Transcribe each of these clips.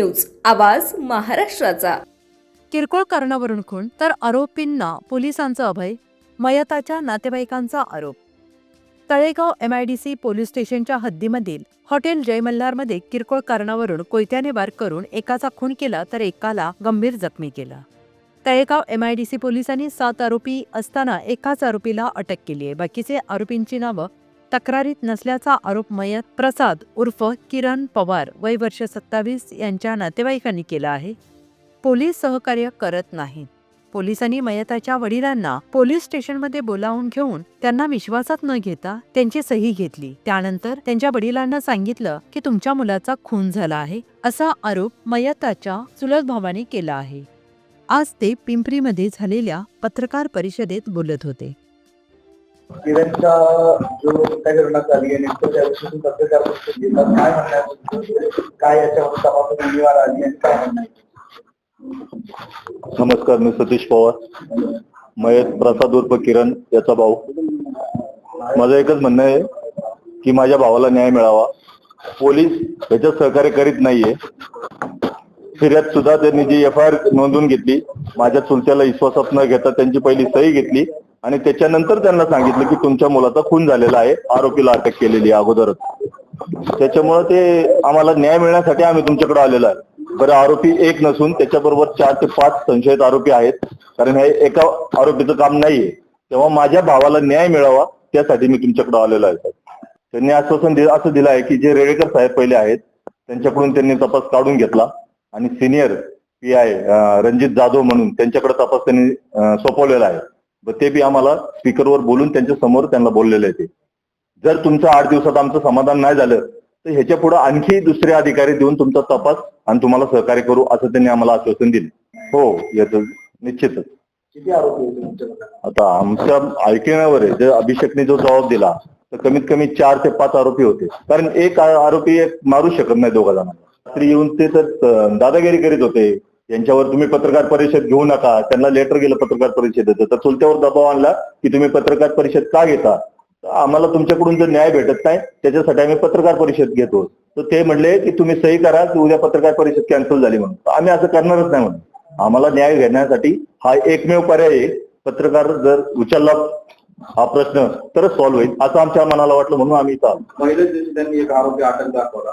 News आवाज महाराष्ट्राचा. किरकोळ कारणावरून खून तर आरोपींना पोलिसांचं अभय मयताच्या नातेवाईकांचा आरोप. तळेगाव एमआयडीसी पोलीस स्टेशनच्या हद्दीमधील हॉटेल जय मल्हारमध्ये किरकोळ कारणावरून कोयत्याने वार करून एकाचा खून केला तर एकाला गंभीर जखमी केला. तळेगाव एमआयडीसी पोलिसांनी सात आरोपी असताना एकाच आरोपीला अटक केली आहे बाकीचे आरोपींची नावं तक्रारीत नसल्याचा आरोप मयत प्रसाद उर्फ किरण पवार वय वर्ष सत्तावीस यांच्या नातेवाईकांनी केला आहे. पोलीस सहकार्य करत नाहीत. पोलिसांनी मयताच्या वडिलांना पोलीस स्टेशनमध्ये बोलावून घेऊन त्यांना विश्वासात न घेता त्यांची सही घेतली. त्यानंतर त्यांच्या वडिलांना सांगितलं की तुमच्या मुलाचा खून झाला आहे असा आरोप मयताच्या चुलत भावाने केला आहे. आज ते पिंपरीमध्ये झालेल्या पत्रकार परिषदेत बोलत होते. किरणचा जो काय करण्यात आली आहे नेमकं त्या विषयी पत्रकार परिषद घेतात काय म्हणणार काय याच्यावर तपासून उमेदवार आली आणि काय म्हणणं नमस्कार मी सतीश पवार. मयत प्रसाद उर्फ किरण याचा भाऊ. माझं एकच म्हणणं आहे की माझ्या भावाला न्याय मिळावा. पोलीस याच्यात सहकार्य करीत नाहीये. फिर्याद सुद्धा त्यांनी जी एफ आय आर नोंदवून घेतली माझ्या चुलत्याला विश्वासात न घेता त्यांची पहिली सही घेतली आणि त्याच्यानंतर त्यांना सांगितलं की तुमच्या मुलाचा खून झालेला आहे आरोपीला अटक केलेली आहे अगोदरच. त्याच्यामुळे ते आम्हाला न्याय मिळण्यासाठी आम्ही तुमच्याकडे आलेलो आहे. बरं आरोपी एक नसून त्याच्याबरोबर चार ते पाच संशयित आरोपी आहेत. कारण हे एका आरोपीचं काम नाहीये. तेव्हा माझ्या भावाला न्याय मिळावा त्यासाठी मी तुमच्याकडे आलेलो आहे. त्यांनी आश्वासन असं दिलं आहे की जे रेडेकर साहेब पहिले आहेत त्यांच्याकडून त्यांनी तपास काढून घेतला. आणि senior P I Ranjit Jadhav म्हणून त्यांच्याकडे तपास त्यांनी सोपवलेला आहे. व ते बी आम्हाला स्पीकरवर बोलून त्यांच्यासमोर त्यांना बोललेले आहे जर तुमचं आठ दिवसात आमचं समाधान नाही झालं तर ह्याच्या पुढे आणखी दुसरे अधिकारी देऊन तुमचा तपास आणि तुम्हाला सहकार्य करू असं त्यांनी आम्हाला आश्वासन दिले. हो याचं निश्चितच. किती आरोपी होते तुमच्याकडे आता आमच्या ऐकण्यावर आहे जे अभिषेकने जो जबाब दिला तर कमीत कमी चार ते पाच आरोपी होते. कारण एक आरोपी एक मारू शकत नाही दोघा जणांना. रात्री येऊन ते तर दादागिरी करीत होते. यांच्यावर तुम्ही पत्रकार परिषद घेऊ नका. त्यांना लेटर गेलं पत्रकार परिषदेचं. तर चुलत्यावर दबाव आणला की तुम्ही पत्रकार परिषद का घेता? आम्हाला तुमच्याकडून जर न्याय भेटत नाही त्याच्यासाठी आम्ही पत्रकार परिषद घेतो. तर ते म्हणले की तुम्ही सही करा की उद्या पत्रकार परिषद कॅन्सल झाली म्हणून. आम्ही असं करणारच नाही म्हणून. आम्हाला न्याय घेण्यासाठी हा एकमेव पर्याय आहे. पत्रकार जर उचलला हा प्रश्न तरच सॉल्व्ह होईल असं आमच्या मनाला वाटलं म्हणून आम्ही चालू पहिल्याच दिवशी त्यांनी एक आरोपी अटक दाखवला.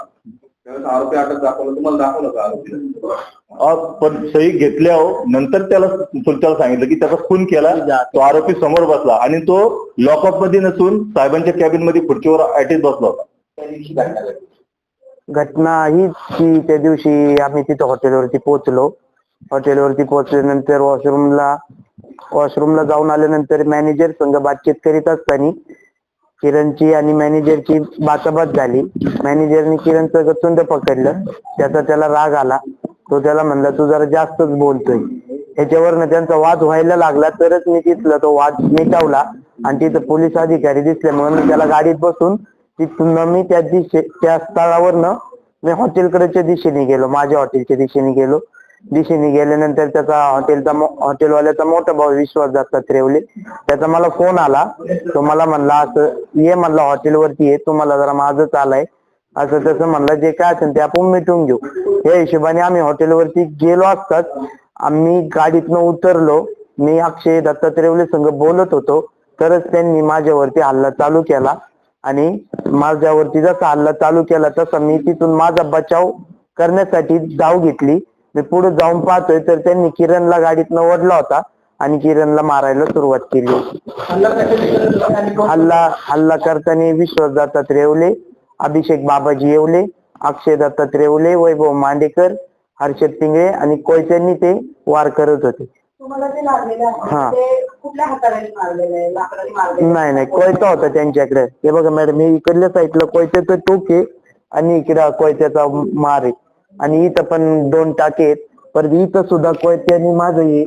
आरोपी अटक दाखवला. तुम्हाला दाखवलं का आरोपी? आ, पण सही घेतल्यावर नंतर त्याला चुलत्याला सांगितलं की त्याचा खून केला. तो आरोपी समोर बसला आणि तो लॉकअपमध्ये नसून साहेबांच्या कॅबिनमध्ये खुर्चीवर ऍटीत बसला होता. त्या दिवशी घटना घडली घटना हीच की त्या दिवशी आम्ही तिथं हॉटेलवरती पोहोचलो. हॉटेलवरती पोहोचल्यानंतर वॉशरूमला वॉशरूमला जाऊन आल्यानंतर मॅनेजर संघ बातचीत करीत असताना किरणची आणि मॅनेजरची बाचाबाच झाली. मॅनेजरने किरणचं गचुंड पकडलं. त्याचा त्याला राग आला. तो त्याला म्हणला तू जरा जास्तच बोलतोय. ह्याच्यावरनं त्यांचा वाद व्हायला लागला. तरच मी तिथला तो वाद मिटवला. आणि तिथं पोलीस अधिकारी दिसल्यामुळे मी त्याला गाडीत बसून तिथून मी त्या दिशे त्या स्थळावरनं मी हॉटेलकडेच्या दिशेने गेलो. माझ्या हॉटेलच्या दिशेने गेलो. दिशेने गेल्यानंतर त्याचा हॉटेलचा हॉटेलवाल्याचा मोठा भाऊ विश्वास दत्तात त्याचा मला फोन आला. तो मला म्हणला असं ये म्हणला हॉटेलवरती ये. तुम्हाला जरा माझंच आलाय. असं तसं म्हणलं जे काय असेल ते आपण मिटून घेऊ. या हिशोबाने आम्ही हॉटेलवरती गेलो असताच आम्ही गाडीतनं उतरलो. मी अक्षय दत्तात्रेवले संघ बोलत होतो. तरच त्यांनी माझ्यावरती हल्ला चालू केला. आणि माझ्यावरती जसा हल्ला चालू केला तसा मी तिथून माझा बचाव करण्यासाठी धाव घेतली. मी पुढे जाऊन पाहतोय तर त्यांनी किरणला गाडीतनं ओढला होता आणि किरणला मारायला सुरुवात केली हल्ला हल्ला हल्ला करताना विश्वास दत्तात रेवले अभिषेक बाबाजी येवले अक्षय दत्तात रेवले वैभव मांडेकर हर्षद पिंगळे आणि कोयत्यांनी ते वार करत होते. हा. नाही नाही कोयता होता त्यांच्याकडे. हे बघा मॅडम हे इकडल्या साईडला कोयत्याचं टोक आहे आणि इकडं कोयत्याचा मार आहे. आणि इथं पण दोन टाके आहेत. परत इथं सुद्धा कोयत्यानी माझं हे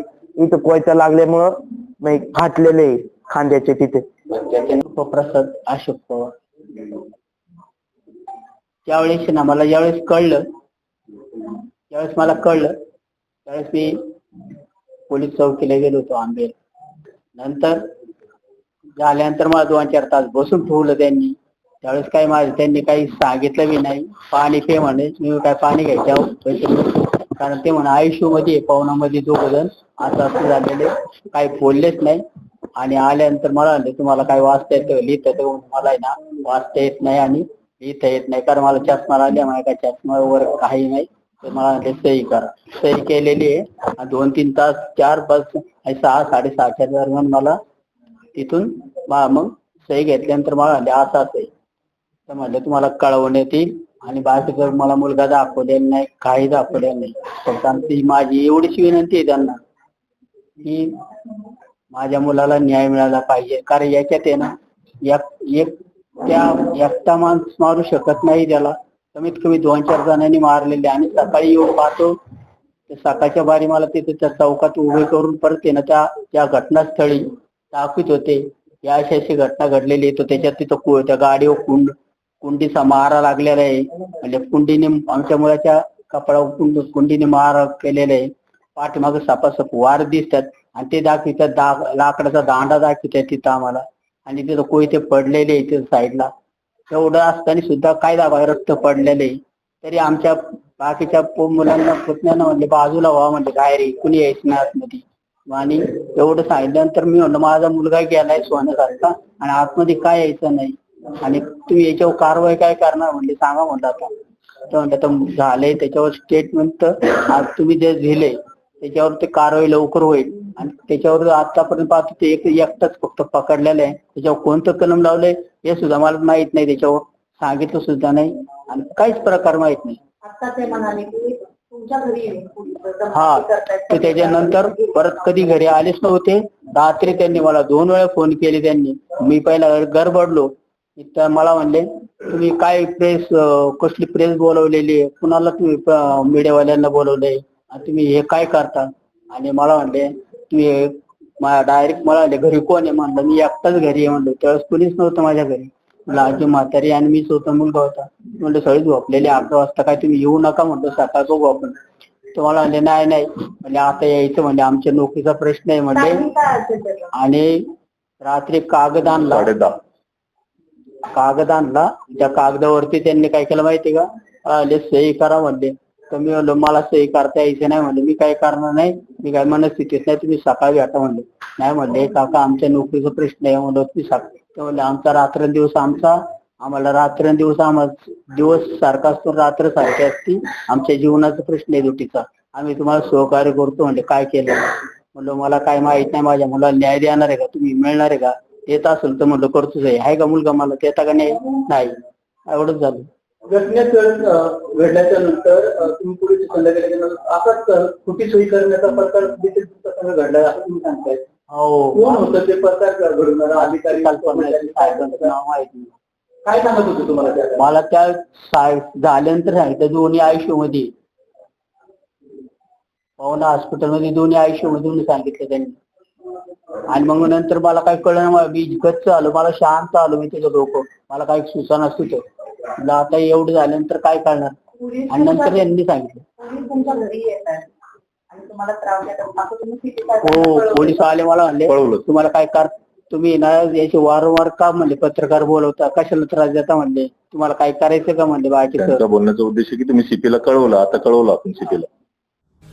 इथं कोयता लागल्यामुळं मी फाटलेले आहे खांद्याचे तिथे. प्रसाद अशोक पवार. त्यावेळेस ना मला ज्यावेळेस कळलं. ज्यावेळेस मला कळलं. त्यावेळेस मी पोलीस चौकीला गेलो होतो आंबेल. नंतर झाल्यानंतर मला दोन चार तास बसून ठेवलं त्यांनी. त्यावेळेस काय माझ्या त्यांनी काही सांगितलं बी नाही. पाणी पे म्हणे मी काय पाणी घ्यायच्या कारण ते म्हणा आयुष्यमध्ये पवनामध्ये दोघ जण असं असं झालेले काही बोललेच नाही. आणि आल्यानंतर मला म्हणले तुम्हाला काय वाचता येतं लिहिता येतं मला ना वाचता येत नाही आणि लिहिता येत नाही. कारण मला चष्मा लागल्या मला काय चष्मावर काही नाही. तर मला म्हणले सही करा. सही केलेली आहे. दोन तीन तास चार पाच सहा साडेसहाच्या दरम्यान मला तिथून मग सही घेतल्यानंतर मला म्हणले असं असं आहे. तर म्हणलं तुम्हाला कळवण्यात येईल आणि बाकीचं मला मुलगा दाखवलेला नाही काही दाखवलेला नाही फक्त आमची माझी एवढीच विनंती आहे त्यांना की माझ्या मुलाला न्याय मिळाला पाहिजे. कारण याच्यात आहे ना एक त्या एकटा माणूस मारू शकत नाही त्याला. कमीत कमी दोन चार जणांनी मारलेले. आणि सकाळी येऊन पाहतो सकाळच्या बारी मला तिथे त्या चौकात उभे करून परत आहे ना त्या त्या घटनास्थळी दाखवित होते. या अशी अशी घटना घडलेली तर त्याच्यात तिथं त्या गाडीवर कुंड कुंडीचा मारा लागलेला आहे. म्हणजे कुंडीने आमच्या मुलाच्या कपड्यावर कुंड कुंडीने मार केलेला आहे. पाठीमागे सपासप वार दिसतात. आणि ते दाखवितात दा लाकडाचा दांडा दाखवितात तिथं आम्हाला. आणि तिथं कोयते पडलेले आहे तिथं साईडला. एवढं असताना सुद्धा काय दाखवा रक्त पडलेले तरी आमच्या बाकीच्या पो- मुलांना पुतण्यानं म्हणले बाजूला व्हा म्हणजे काय रे कुणी यायचं नाही आतमध्ये. आणि एवढं सांगितल्यानंतर मी म्हणलं माझा मुलगा गेलाय सोन्यासारखा आणि आतमध्ये काय यायचं नाही. आणि तुम्ही याच्यावर कारवाई काय करणार म्हणले? सांगा म्हणलं आता. तर म्हणलं तर झालंय त्याच्यावर स्टेटमेंट आज तुम्ही जे दिले त्याच्यावर ते कारवाई लवकर होईल. आणि त्याच्यावर आतापर्यंत पाहतो ते एक एकटाच फक्त पकडलेलं आहे. त्याच्यावर कोणतं कलम लावलंय हे सुद्धा मला माहीत नाही त्याच्यावर. सांगितलं सुद्धा नाही. आणि काहीच प्रकार माहीत नाही. आता ते म्हणाले की तुमच्या घरी येईल पोलीस. तर हा ते. तर त्याच्यानंतर परत कधी घरी आलेच नव्हते. रात्री त्यांनी मला दोन वेळा फोन केले त्यांनी. मी पहिला गडबडलो तर मला म्हणले तुम्ही काय प्रेस कसली प्रेस बोलवलेली आहे? कुणाला तुम्ही मीडियावाल्यांना बोलवलंय? आणि तुम्ही हे काय करता? आणि मला म्हणले तुम्ही डायरेक्ट मला म्हणले घरी कोण आहे? म्हणलं मी एकटाच घरी आहे. म्हणलं त्यावेळेस कुणीच नव्हतं माझ्या घरी. म्हणलं आजी म्हातारी आणि मी स्वतः मुलगा होता म्हणलं सगळी झोपलेली अकरा वाजता काय तुम्ही येऊ नका? म्हणलं सकाळ बघू आपण. तुम्हाला म्हणले नाही नाही. म्हणजे आता यायचं म्हणजे आमच्या नोकरीचा प्रश्न आहे. म्हणजे आणि रात्री कागद आणला. कागद आणला त्या कागदावरती त्यांनी काय केलं माहिती का? आले सही करा म्हणले. तर मी म्हणलो मला सही करता यायचं नाही म्हणले. मी काय करणार नाही मी काय मनस्थितीत नाही तुम्ही सकाळी भेटा म्हणले. नाही म्हणले काका आमच्या नोकरीचा प्रश्न आहे म्हणलं तुम्ही सकाळी म्हणले आमचा रात्रंदिवस आमचा आम्हाला रात्रंदिवस आम्हाला दिवस सारखा असतो रात्र सारखी असती. आमच्या जीवनाचा प्रश्न आहे ड्युटीचा आम्ही तुम्हाला सहकार्य करतो म्हणजे काय केलं? म्हणलं मला काय माहीत नाही माझ्या मुलाला न्याय देणार आहे का? तुम्ही मिळणार आहे का? देत असेल तर म्हणलं करतोच आहे आहे का मुलगा मला? देता का नाही? नाही. एवढंच झालं. घटनेत घडल्याच्या नंतर तुम्ही पोलीस स्टेशनला गेल्यानंतर असाच अं, खोटी सही करण्याचा प्रकार देखील तुमच्या संग घडला असं तुम्ही सांगताय. हो. कोण होतं ते प्रकार घडवणारा? अधिकारी माहीत काय सांगत होते तुम्हाला मला त्या साय- झाल्यानंतर सांगितलं दोन्ही आयुष्यमध्ये पवना हॉस्पिटलमध्ये दोन्ही आयुष्यमध्ये सांगितलं त्यांनी. आणि मग नंतर मला काय कळलं मी गच्च आलो मला शांत आलो मी त्याचं डोकं. मला काही सुचना सुचत म्हटलं आता एवढं झाल्यानंतर काय करणार? आणि नंतर यांनी सांगितलं. पोलीस तुमच्या घरी येतात आणि तुम्हाला त्रास देतात. असं तुम्ही किती काय हो पोलीस आले मला म्हणले कळवलं. तुम्हाला काय कर तुम्ही ना याचे वारंवार का म्हणले पत्रकार बोलवता? कशाला त्रास देता म्हणले? तुम्हाला काय करायचं का म्हणले बाकी बोलण्याचा उद्देश की तुम्ही सीपीला कळवलं. आता कळवलं आपण सीपीला